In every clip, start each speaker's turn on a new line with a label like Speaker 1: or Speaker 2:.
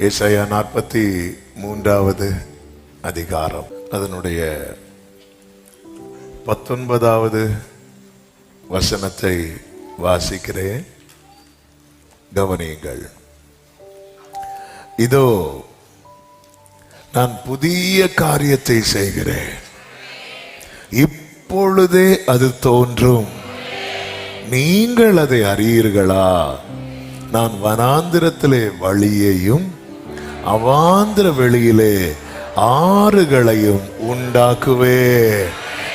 Speaker 1: ஏசாயா நாற்பத்தி மூன்றாவது அதிகாரம். அதனுடைய பத்தொன்பதாவது வசனத்தை வாசிக்கிறேன். கவனியுங்கள். இதோ நான் புதிய காரியத்தை செய்கிறேன். இப்பொழுதே அது தோன்றும். நீங்கள் அதை அறியீர்களா? நான் வனாந்திரத்திலே வழியையும் அவாந்திர வெளியிலே ஆறுகளையும் உண்டாக்குவே.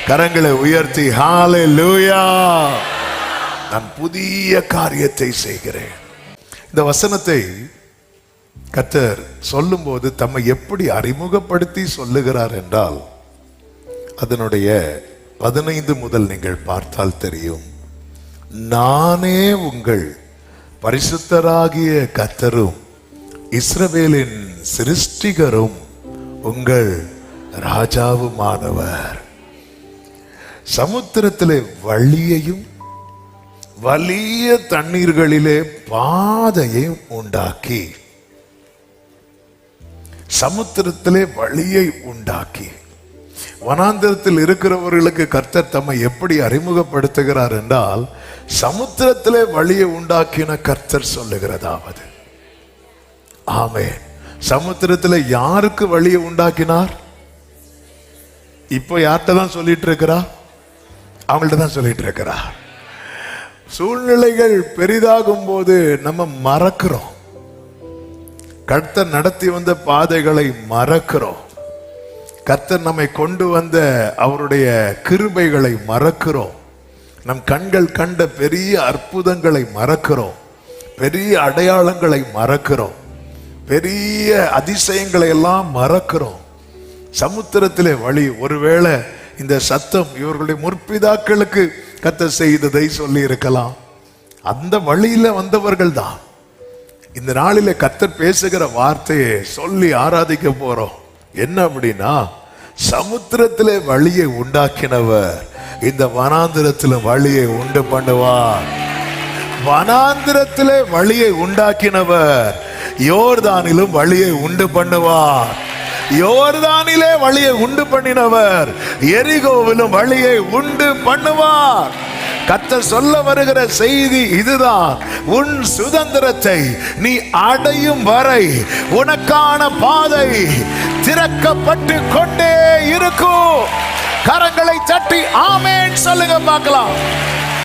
Speaker 1: கரங்களை உயர்த்தி ஹாலே லூயா நான் புதிய காரியத்தை செய்கிறேன். இந்த வசனத்தை கத்தர் சொல்லும்போது தம்மை எப்படி அறிமுகப்படுத்தி சொல்லுகிறார் என்றால் அதனுடைய பதினைந்து முதல் நீங்கள் பார்த்தால் தெரியும். நானே உங்கள் பரிசுத்தராகிய கத்தரும் இஸ்ரவேலின் சிருஷ்டிகரும் உங்கள் ராஜாவுமானவர். சமுத்திரத்திலே வழியையும் வலிய தண்ணீர்களிலே பாதையையும் உண்டாக்கி சமுத்திரத்திலே வழியை உண்டாக்கி வனாந்திரத்தில் இருக்கிறவர்களுக்கு கர்த்தர் தம்மை எப்படி அறிமுகப்படுத்துகிறார் என்றால் சமுத்திரத்திலே வழியை உண்டாக்கின கர்த்தர் சொல்லுகிறதாவது. ஆமே சமுத்திரத்தில் யாருக்கு வழியை உண்டாக்கினார்? இப்போ யார்கிட்ட தான் சொல்லிட்டு இருக்கிறா அவங்கள்ட்ட தான் சொல்லிட்டு இருக்கிறா சூழ்நிலைகள் பெரிதாகும் போது நம்ம மறக்கிறோம். கர்த்தர் நடத்தி வந்த பாதைகளை மறக்கிறோம். கர்த்தர் நம்மை கொண்டு வந்த அவருடைய கிருபைகளை மறக்கிறோம். நம் கண்கள் கண்ட பெரிய அற்புதங்களை மறக்கிறோம். பெரிய அடையாளங்களை மறக்கிறோம். பெரிய அதிசயங்களை எல்லாம் மறக்கிறோம். சமுத்திரத்திலே வழி ஒருவேளை இந்த சத்தம் இவர்களுடைய முற்பிதாக்களுக்கு கத்த செய்ததை சொல்லி இருக்கலாம் அந்த வழியில வந்தவர்கள் தான். இந்த நாளில கத்தர் பேசுகிற வார்த்தையை சொல்லி ஆராதிக்க போறோம். என்ன அப்படின்னா சமுத்திரத்திலே வழியை உண்டாக்கினவர் இந்த வனாந்திரத்திலும் வழியை உண்டு பண்ணுவார். வனாந்திரத்திலே வழியை உண்டாக்கினவர் யோர்தானிலும் வழியை உண்டு பண்ணுவார். யோர்தானிலே வழியை உண்டு பண்ணினவர் எரிகோவிலும் வழியை உண்டு பண்ணுவார். கத்தர் சொல்ல வருகிற செய்தி இதுதான். உன் சுதந்திரத்தை நீ அடையும் வரை உனக்கான பாதை திறக்கப்பட்டு கொண்டே இருக்கும். கரங்களை தட்டி ஆமேன். சொல்லுங்க பார்க்கலாம்.